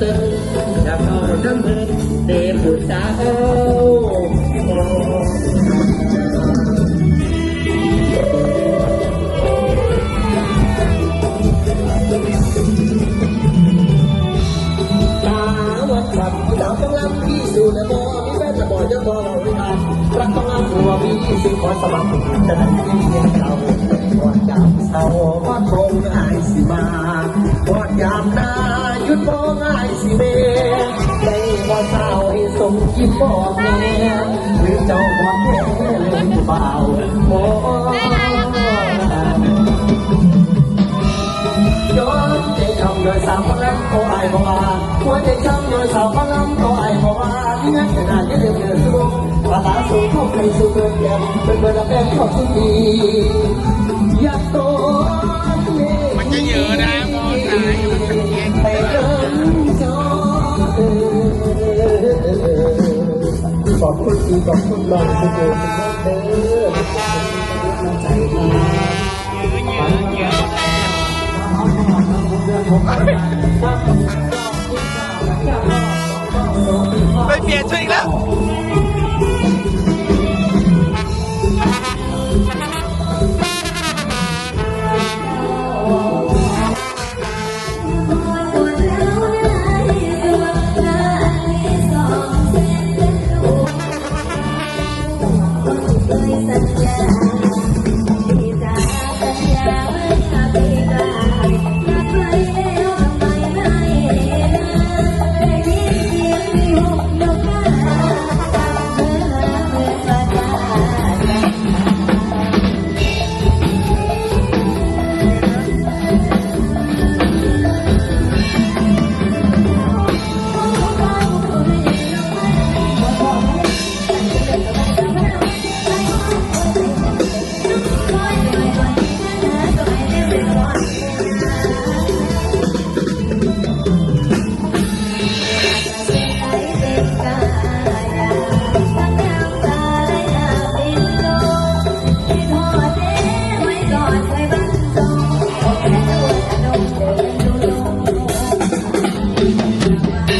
ตึงอยากเอาน้ำเงินเดบุษาเอาตาวันขับสาวต้องรับพิสู่ในบ่อมีแฟนจะบ่อยจะบ่เราไม่ทันรักต้องรับหัวพี่สิ่งขอสมัครจะได้ที่เงินเรา สิเมได้บ่เศร้าให้สมกินบ่แม่หรือเจ้าบ่แม่เลยเบาโอ้ย้อนใจช้ำโดยสาวพลังก็อายบ่ว่าหัวใจช้ำโดยสาวพลังก็อายบ่ว่าที่งั้นขนาดจะเดือดเดือดสุดภาษาสู่ทุกข์ในสู่เกินแก่เป็นเบอร์ละแป้งขอบคุณดีอยากโต ไปเกินจอขอบคุณที่ขอบคุณลองทุกคนเด้อใจไปเปลี่ยนชุดอีกแล้ว de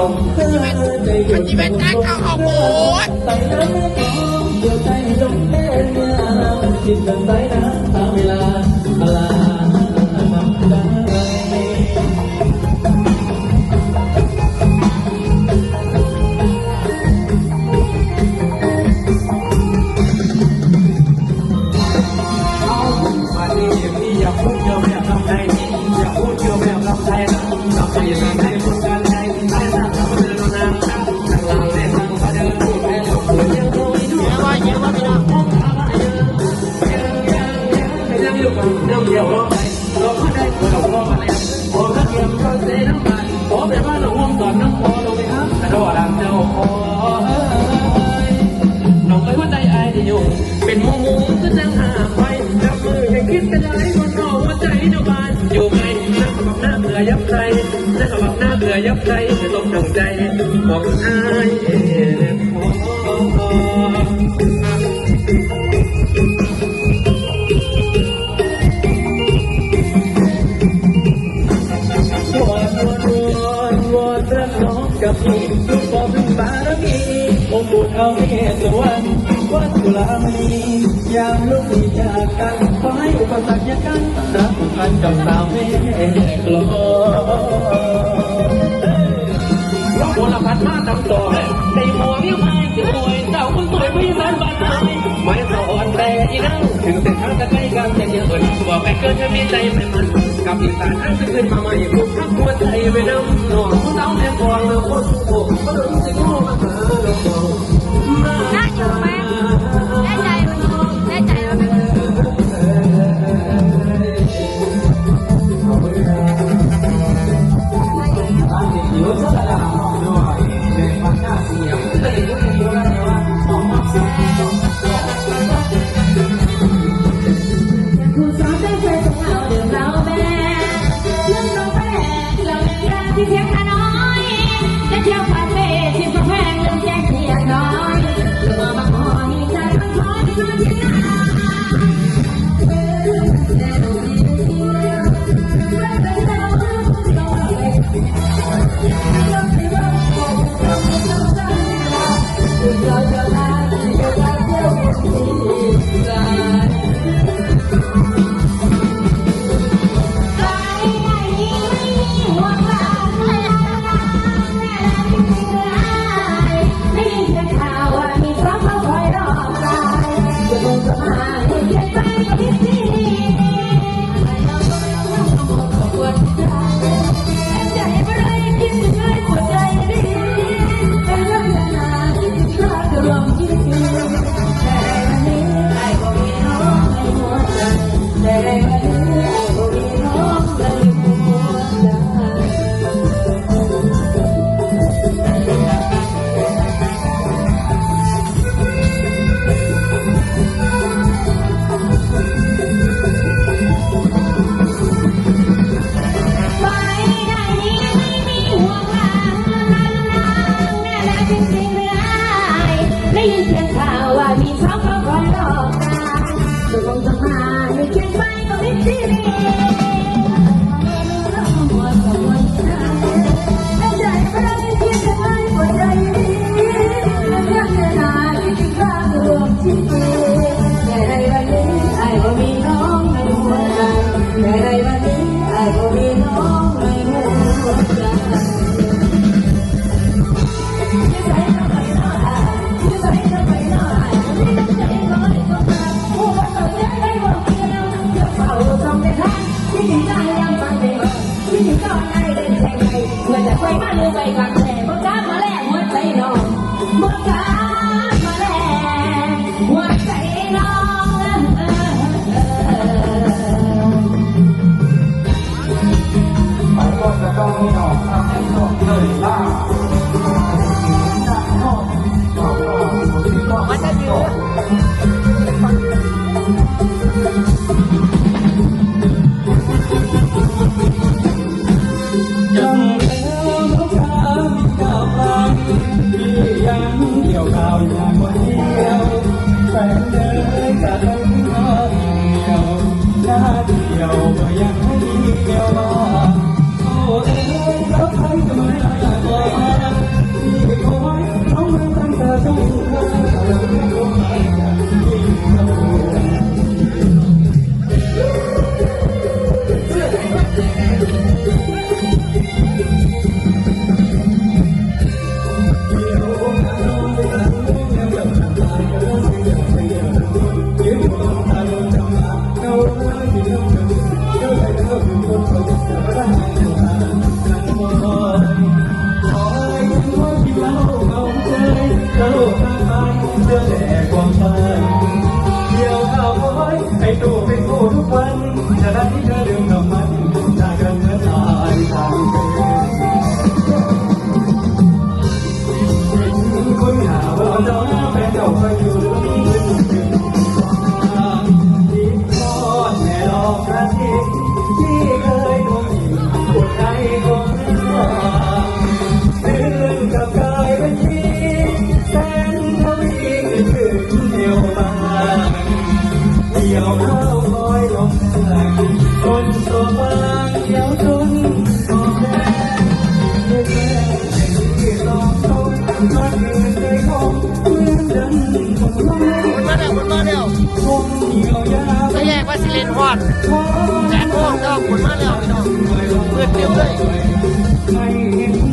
ๆลงเธอใจห ยับใจจะลบดังใจบอกอายขอกับพี่บอกบานมีองค์บุตรเอาเมตสวงวัดกุฬามณียามลูกมีจากกันขอให้อุปสรรคยากันรักพันกับสาวเมฆกลอ มาตั้งตัวได้หมวกยิ้มอายจะป่วยเจ้าคนสวยพยาบาลบ้านนายไม่ต้องอ่อนแรงอีนั่งถึงเส้นทางจะใกล้กันแต่ยังอ่อนบอกไปเกินจะมีใจเป็นมันกับอีสานนั้นจะขึ้นมาใหม่ทุกทักหัวใจไปน้ำหน่อผู้สาวแม่ฟองแล้วคนโอ้ก็โดนสิโก้มาเถอะลงมองน่าอยู่ไหมได้ใจได้ใจแล้วนะ有。Yeah. Amazing.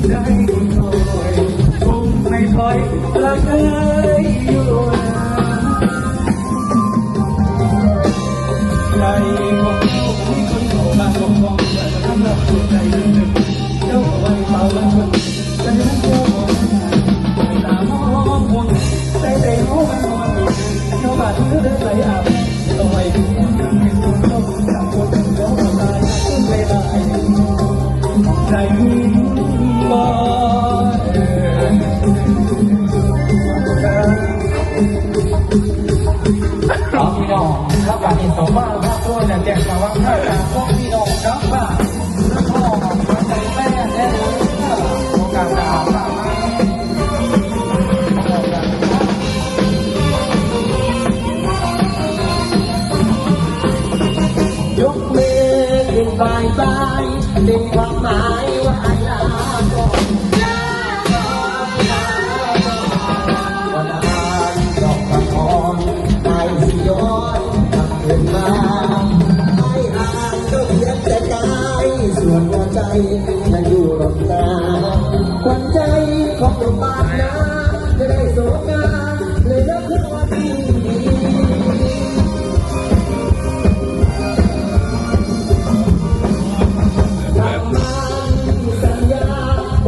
ใจคงคอยคงไม่ถอยกลับลย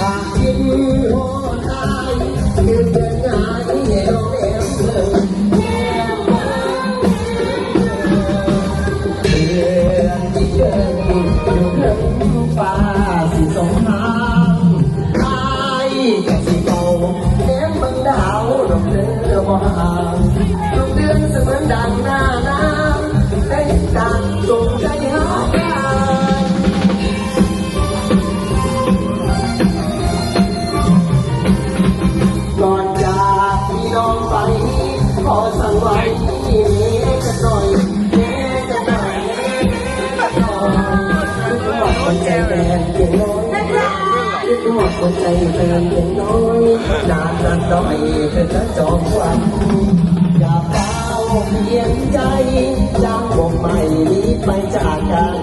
Hãy subscribe cho kênh Ghiền บนใจเป็นเด็กน้อยนานนักน้อยเป็นกะจอกวันอย่าเก้าวเพียงใจจากวงใหม่นี้ไปจากกัน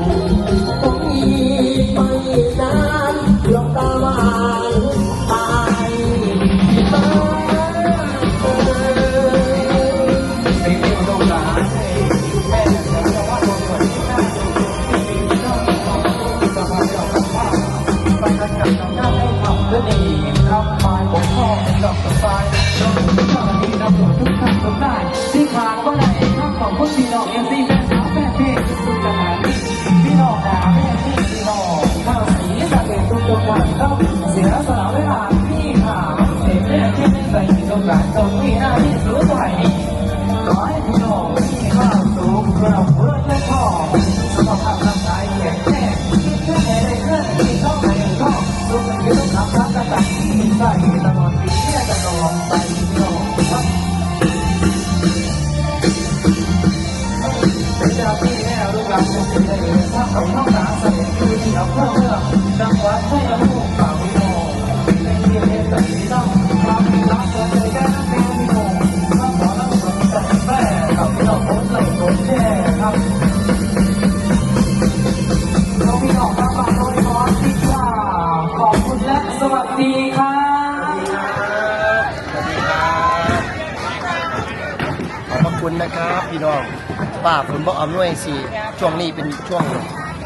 บ่อำนวยสิช่วงนี้เป็นช่วง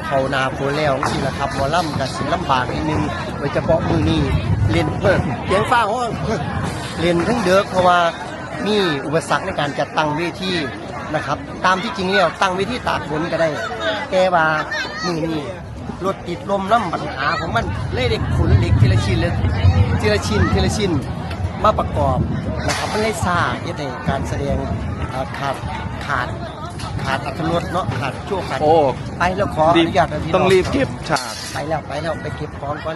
เฮานาโคแล้วสิละครับหมอล่ำกับสิลำบากนิดนึงโดยเฉพาะมือนี้เล่นเพิ่ดเสียงฟ้าฮ้องเล่นทั้งเดือกเพราะว่ามีอุปสรรคในการจัดตั้งเวทีนะครับ ตามที่จริงแล้วตั้งเวทีตากฝนก็ได้ แต่ว่ามือนี้รถติดลมล่ำปัญหาของมันเล่เด็กขนเล็กทีละชิ้นเลยทีละชิ้นทีละชิ้นมาประกอบนะครับมันเล่ซ่าเยอะแต่การแสดงขาดขาด ขาดอัตรสเนาะขาดชั่วขาดโอ้ ไปแล้วขออรีบนุญาตนะพี่น้ต้องรีบเก็บฉาก ไปแล้วไปแล้วไปเก็บของก่อน